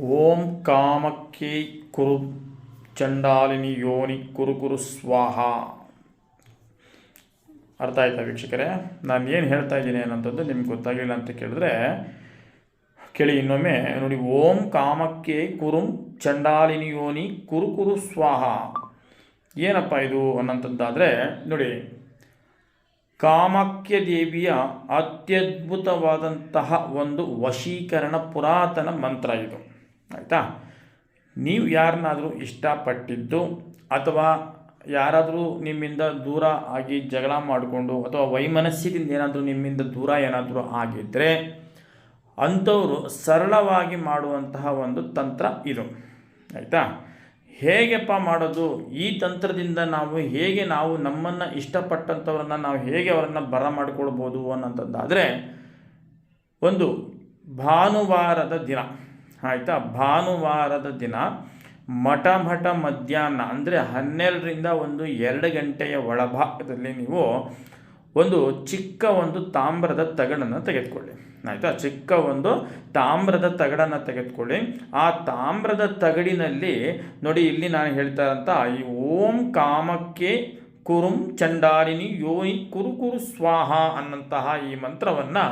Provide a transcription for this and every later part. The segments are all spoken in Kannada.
ಓಂ ಕಾಮಕ್ಕೆ ಕುರು ಚಂಡಾಲಿನಿ ಯೋನಿ ಕುರು ಕುರು ಸ್ವಾಹ. ಅರ್ಥ ಆಯ್ತಾ ವೀಕ್ಷಕರೇ? ನಾನು ಏನು ಹೇಳ್ತಾ ಇದ್ದೀನಿ ಅನ್ನೋಂಥದ್ದು ನಿಮ್ಗೆ ಗೊತ್ತಾಗಿಲ್ಲ ಅಂತ ಕೇಳಿದ್ರೆ ಕೇಳಿ ಇನ್ನೊಮ್ಮೆ ನೋಡಿ, ಓಂ ಕಾಮಕ್ಕೆ ಕುರುಂ ಚಂಡಾಲಿನಿ ಯೋನಿ ಕುರು ಕುರು ಸ್ವಾಹ. ಏನಪ್ಪ ಇದು ಅನ್ನೋಂಥದ್ದಾದರೆ ನೋಡಿ, ಕಾಮಕ್ಯ ದೇವಿಯ ಅತ್ಯದ್ಭುತವಾದಂತಹ ಒಂದು ವಶೀಕರಣ ಪುರಾತನ ಮಂತ್ರ ಇದು. ಆಯಿತಾ? ನೀವು ಯಾರನ್ನಾದರೂ ಇಷ್ಟಪಟ್ಟಿದ್ದು ಅಥವಾ ಯಾರಾದರೂ ನಿಮ್ಮಿಂದ ದೂರ ಆಗಿ ಜಗಳ ಮಾಡಿಕೊಂಡು ಅಥವಾ ವೈಮನಸ್ಸಿನಿಂದ ಏನಾದರೂ ನಿಮ್ಮಿಂದ ದೂರ ಏನಾದರೂ ಆಗಿದ್ದರೆ ಅಂಥವರು ಸರಳವಾಗಿ ಮಾಡುವಂತಹ ಒಂದು ತಂತ್ರ ಇದು. ಆಯಿತಾ? ಹೇಗೆಪ್ಪ ಮಾಡೋದು? ಈ ತಂತ್ರದಿಂದ ನಾವು ಹೇಗೆ ನಾವು ನಮ್ಮನ್ನು ಇಷ್ಟಪಟ್ಟಂಥವ್ರನ್ನ ನಾವು ಹೇಗೆ ಅವರನ್ನು ಬರ ಮಾಡಿಕೊಳ್ಬೋದು ಅನ್ನೋಂಥದ್ದಾದರೆ ಒಂದು ಭಾನುವಾರದ ದಿನ. ಆಯಿತಾ? ಭಾನುವಾರದ ದಿನ ಮಠ ಮಠ ಮಧ್ಯಾಹ್ನ, ಅಂದರೆ ಹನ್ನೆರಡರಿಂದ ಒಂದು ಎರಡು ಗಂಟೆಯ ಒಳಭಾಗದಲ್ಲಿ ನೀವು ಒಂದು ಚಿಕ್ಕ ಒಂದು ತಾಮ್ರದ ತಗಡನ್ನು ತೆಗೆದುಕೊಳ್ಳಿ. ಆಯಿತಾ? ಚಿಕ್ಕ ಒಂದು ತಾಮ್ರದ ತಗಡನ್ನು ತೆಗೆದುಕೊಳ್ಳಿ. ಆ ತಾಮ್ರದ ತಗಡಿನಲ್ಲಿ ನೋಡಿ, ಇಲ್ಲಿ ನಾನು ಹೇಳ್ತಾ ಈ ಓಂ ಕಾಮಕ್ಕೆ ಕುರುಂ ಚಂಡಾಲಿನಿ ಯೋನಿ ಕುರು ಕುರು ಸ್ವಾಹ ಅನ್ನಂತಹ ಈ ಮಂತ್ರವನ್ನು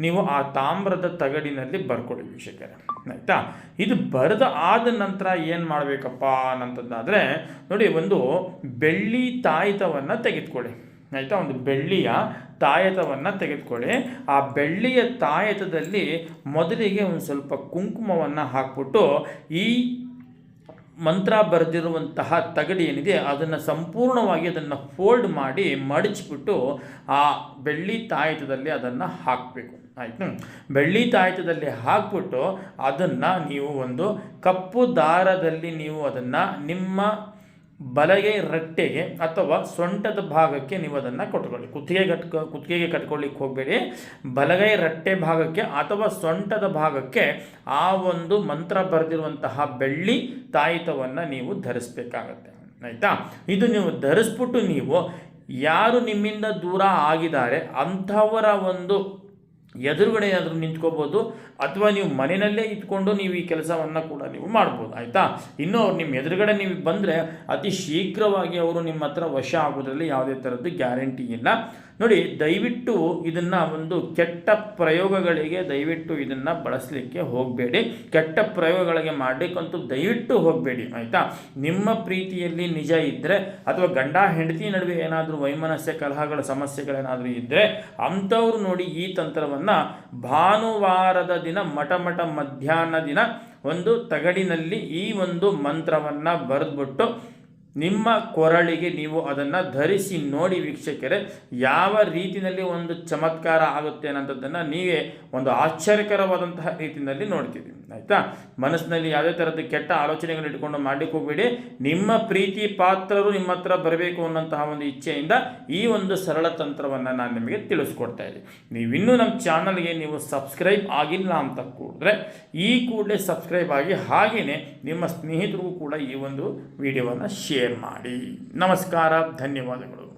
ನೀವು ಆ ತಾಮ್ರದ ತಗಡಿನಲ್ಲಿ ಬರ್ಕೊಳ್ಳಿ ವೀಕ್ಷಕರೇ. ಆಯಿತಾ? ಇದು ಬರೆದ ಆದ ನಂತರ ಏನು ಮಾಡಬೇಕಪ್ಪ ಅನ್ನಂಥದ್ದಾದರೆ, ನೋಡಿ ಒಂದು ಬೆಳ್ಳಿ ತಾಯಿತವನ್ನು ತೆಗೆದುಕೊಳ್ಳಿ. ಆಯಿತಾ? ಒಂದು ಬೆಳ್ಳಿಯ ತಾಯತವನ್ನು ತೆಗೆದುಕೊಳ್ಳಿ. ಆ ಬೆಳ್ಳಿಯ ತಾಯತದಲ್ಲಿ ಮೊದಲಿಗೆ ಒಂದು ಸ್ವಲ್ಪ ಕುಂಕುಮವನ್ನು ಹಾಕ್ಬಿಟ್ಟು ಈ ಮಂತ್ರ ಬರೆದಿರುವಂತಹ ತಗಡಿ ಏನಿದೆ, ಅದನ್ನು ಸಂಪೂರ್ಣವಾಗಿ ಅದನ್ನು ಫೋಲ್ಡ್ ಮಾಡಿ ಮಡಚಿಬಿಟ್ಟು ಆ ಬೆಳ್ಳಿ ತಾಯಿತದಲ್ಲಿ ಅದನ್ನು ಹಾಕಬೇಕು. ಆಯಿತು? ಬೆಳ್ಳಿ ತಾಯಿತದಲ್ಲಿ ಹಾಕ್ಬಿಟ್ಟು ಅದನ್ನು ನೀವು ಒಂದು ಕಪ್ಪು ದಾರದಲ್ಲಿ ನೀವು ಅದನ್ನು ನಿಮ್ಮ ಬಲಗೈ, ರಟ್ಟೆಗೆ ಅಥವಾ ಸೊಂಟದ ಭಾಗಕ್ಕೆ ನೀವು ಅದನ್ನು ಕಟ್ಕೊಳ್ಳಿ. ಕುತ್ತಿಗೆ ಕಟ್ಕೊ, ಕುತ್ತಿಗೆಗೆ ಕಟ್ಕೊಳ್ಳಿಕ್ಕೆ ಹೋಗಬೇಡಿ. ಬಲಗೈ, ರಟ್ಟೆ ಭಾಗಕ್ಕೆ ಅಥವಾ ಸೊಂಟದ ಭಾಗಕ್ಕೆ ಆ ಒಂದು ಮಂತ್ರ ಬರೆದಿರುವಂತಹ ಬೆಳ್ಳಿ ತಾಯಿತವನ್ನು ನೀವು ಧರಿಸ್ಬೇಕಾಗತ್ತೆ. ಆಯಿತಾ? ಇದು ನೀವು ಧರಿಸ್ಬಿಟ್ಟು ನೀವು ಯಾರು ನಿಮ್ಮಿಂದ ದೂರ ಆಗಿದ್ದಾರೆ, ಅಂಥವರ ಒಂದು ಎದುರುಗಡೆ ಏನಾದರೂ ನಿಂತ್ಕೋಬೋದು, ಅಥವಾ ನೀವು ಮನೆಯಲ್ಲೇ ಇಟ್ಕೊಂಡು ನೀವು ಈ ಕೆಲಸವನ್ನು ಕೂಡ ನೀವು ಮಾಡ್ಬೋದು, ಆಯಿತಾ? ಇನ್ನೂ ಅವ್ರು ನಿಮ್ಮ ಎದುರುಗಡೆ ನೀವು ಬಂದರೆ ಅತಿ ಶೀಘ್ರವಾಗಿ ಅವರು ನಿಮ್ಮ ಹತ್ರ ವಶ ಆಗೋದ್ರಲ್ಲಿ ಯಾವುದೇ ಥರದ್ದು ಗ್ಯಾರಂಟಿ ಇಲ್ಲ. ನೋಡಿ, ದಯವಿಟ್ಟು ಇದನ್ನು ಒಂದು ಕೆಟ್ಟ ಪ್ರಯೋಗಗಳಿಗೆ ದಯವಿಟ್ಟು ಇದನ್ನು ಬಳಸಲಿಕ್ಕೆ ಹೋಗಬೇಡಿ. ಕೆಟ್ಟ ಪ್ರಯೋಗಗಳಿಗೆ ಮಾಡಲಿಕ್ಕಂತೂ ದಯವಿಟ್ಟು ಹೋಗಬೇಡಿ, ಆಯಿತಾ? ನಿಮ್ಮ ಪ್ರೀತಿಯಲ್ಲಿ ನಿಜ ಇದ್ದರೆ ಅಥವಾ ಗಂಡ, ಹೆಂಡತಿ ನಡುವೆ ಏನಾದರೂ ವೈಮನಸ್ಯ, ಕಲಹಗಳ, ಸಮಸ್ಯೆಗಳೇನಾದರೂ ಇದ್ದರೆ ಅಂಥವ್ರು ನೋಡಿ ಈ ತಂತ್ರವನ್ನು ಭಾನುವಾರದ ದಿನ ಮಠ ಮಠ ಮಧ್ಯಾಹ್ನ ದಿನ ಒಂದು ತಗಡಿನಲ್ಲಿ ಈ ಒಂದು ಮಂತ್ರವನ್ನು ಬರೆದ್ಬಿಟ್ಟು ನಿಮ್ಮ ಕೊರಳಿಗೆ ನೀವು ಅದನ್ನು ಧರಿಸಿ ನೋಡಿ ವೀಕ್ಷಕರೇ, ಯಾವ ರೀತಿಯಲ್ಲಿ ಒಂದು ಚಮತ್ಕಾರ ಆಗುತ್ತೆ ಅನ್ನೋಂಥದ್ದನ್ನು ನೀವೇ ಒಂದು ಆಶ್ಚರ್ಯಕರವಾದಂತಹ ರೀತಿಯಲ್ಲಿ ನೋಡ್ತೀವಿ ಆಯಿತಾ? ಮನಸ್ಸಿನಲ್ಲಿ ಯಾವುದೇ ಥರದ ಕೆಟ್ಟ ಆಲೋಚನೆಗಳು ಇಟ್ಕೊಂಡು ಮಾಡಲಿಕ್ಕೆ ಹೋಗಬೇಡಿ. ನಿಮ್ಮ ಪ್ರೀತಿ ಪಾತ್ರರು ನಿಮ್ಮ ಹತ್ರ ಬರಬೇಕು ಅನ್ನೋಂತಹ ಒಂದು ಇಚ್ಛೆಯಿಂದ ಈ ಒಂದು ಸರಳ ತಂತ್ರವನ್ನು ನಾನು ನಿಮಗೆ ತಿಳಿಸ್ಕೊಡ್ತಾ ಇದ್ದೀನಿ. ನೀವಿನ್ನೂ ನಮ್ಮ ಚಾನಲ್ಗೆ ನೀವು ಸಬ್ಸ್ಕ್ರೈಬ್ ಆಗಿಲ್ಲ ಅಂತ ಕೂಡಿದ್ರೆ ಈ ಕೂಡಲೇ ಸಬ್ಸ್ಕ್ರೈಬ್ ಆಗಿ ಹಾಗೆಯೇ ನಿಮ್ಮ ಸ್ನೇಹಿತರಿಗೂ ಕೂಡ ಈ ಒಂದು ವಿಡಿಯೋವನ್ನು ಶೇರ್ ಮಾಡಿ. ನಮಸ್ಕಾರ, ಧನ್ಯವಾದಗಳು.